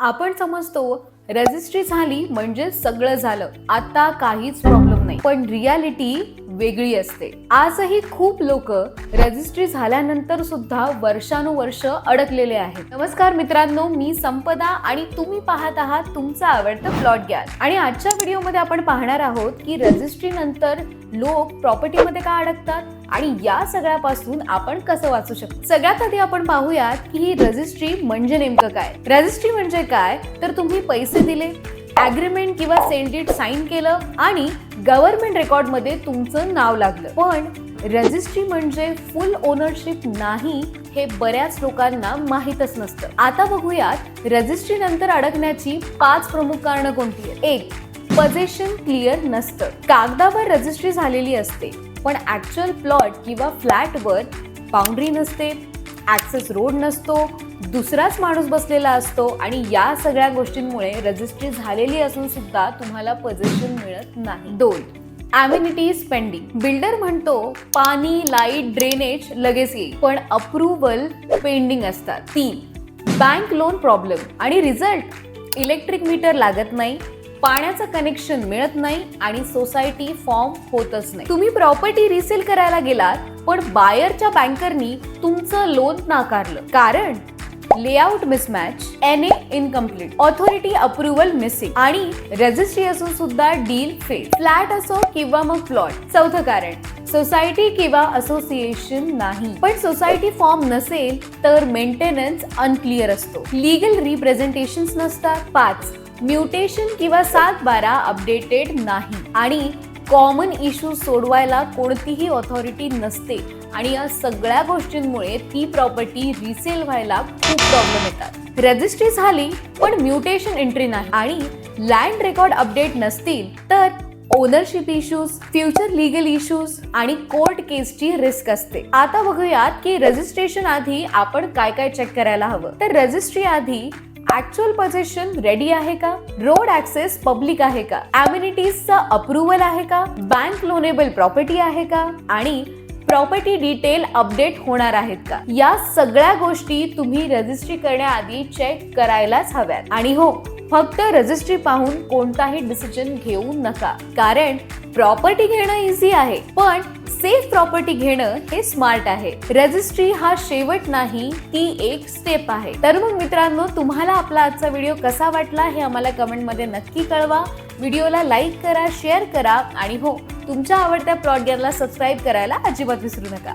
आपण समजतो रजिस्ट्री झाली म्हणजे सगळं झालं. आता काहीच प्रॉब्लेम नाही. पण रियालिटी वेगळी असते. आजही खूप लोक रजिस्ट्री झाल्यानंतर सुद्धा वर्षानुवर्ष अडकलेले आहेत. नमस्कार मित्रांनो मी संपदा आणि तुम्ही पाहत आहात तुमचा आवडतं प्लॉट गॅस आणि आजच्या व्हिडिओमध्ये आपण पाहणार आहोत की रजिस्ट्री नंतर लोक प्रॉपर्टीमध्ये का अडकतात आणि या सगळ्यापासून आपण कसं वाचू शकतो? सगळ्यात आधी आपण पाहूयात की ही रजिस्ट्री म्हणजे नेमकं काय? रजिस्ट्री म्हणजे काय? तर तुम्ही पैसे दिले ॲग्रीमेंट किंवा सेंडीट साईन केलं आणि गव्हर्नमेंट रेकॉर्डमध्ये तुमचं नाव लागलं. पण रजिस्ट्री म्हणजे फुल ओनरशिप नाही हे बऱ्याच लोकांना माहीतच नसतं. आता बघूयात रजिस्ट्री नंतर अडकण्याची पाच प्रमुख कारणं कोणती आहेत? एक पजेशन क्लिअर नसतं. कागदावर रजिस्ट्री झालेली असते पण ऍक्च्युअल प्लॉट किंवा फ्लॅटवर बाउंड्री नसते. ॲक्सेस रोड नसतो दुसराच माणूस बसलेला असतो आणि या सगळ्या गोष्टींमुळे रजिस्ट्री झालेली असून सुद्धा तुम्हाला पजेशन मिळत नाही. दोन अम्युनिटीज पेंडिंग बिल्डर म्हणतो पाणी लाइट ड्रेनेज लगेच येईल पण अप्रुव्हल पेंडिंग असतात. तीन बँक लोन प्रॉब्लेम आणि रिझल्ट इलेक्ट्रिक मीटर लागत नाही. पाण्याचं कनेक्शन मिळत नाही आणि सोसायटी फॉर्म होतच नाही. तुम्ही प्रॉपर्टी रिसेल करायला गेलात पण बायरच्या बँकरनी तुमचं लोन नाकारलं. कारण layout mismatch N A incomplete authority approval missing आणि रजिस्ट्री असून सुद्धा डील फेल फ्लॅट असो किंवा मग प्लॉट चौथं कारण सोसायटी किंवा असोसिएशन नाही. पण सोसायटी फॉर्म नसेल तर मेंटेनन्स अनक्लिअर असतो. लिगल रिप्रेझेंटेशन नसतात. पाच म्युटेशन किंवा सात बारा अपडेटेड नाही. आणि कॉमन इश्यू सोडवायला कोणतीही ऑथॉरिटी नसते. आणि या सगळ्या गोष्टींमुळे ती प्रॉपर्टी रिसेल व्हायला खूप प्रॉब्लेम येतात. रजिस्ट्री झाली पण म्युटेशन एंट्री नाही. आणि लँड रेकॉर्ड अपडेट नसतील तर ownership issues future legal issues आणि कोर्ट केसची रिस्क असते. आता बघूयात की रजिस्ट्रेशन आधी आपण काय काय चेक करायला हवं. तर रजिस्ट्री आधी ऍक्च्युअल पोझिशन रेडी आहे का? रोड ऍक्सेस पब्लिक आहे का? अम्युनिटीजचा अप्रुव्हल आहे का? बँक लोनेबल प्रॉपर्टी आहे का? आणि प्रॉपर्टी डिटेल अपडेट होणार आहेत का? या सगळ्या गोष्टी तुम्ही रजिस्ट्री करण्याआधी चेक करायलाच हव्यात. आणि हो फक्त रजिस्ट्री पाहून कोणताही डिसिजन घेऊ नका. कारण प्रॉपर्टी घेणं इझी आहे. पण सेफ प्रॉपर्टी घेणं हे स्मार्ट आहे. रजिस्ट्री हा शेवट नाही ती एक स्टेप आहे. तर मग मित्रांनो तुम्हाला आपला आजचा व्हिडिओ कसा वाटला हे आम्हाला कमेंटमध्ये नक्की कळवा. व्हिडिओला लाईक करा शेअर करा आणि हो तुमच्या आवडत्या प्लॉट सबस्क्राईब करायला अजिबात विसरू नका.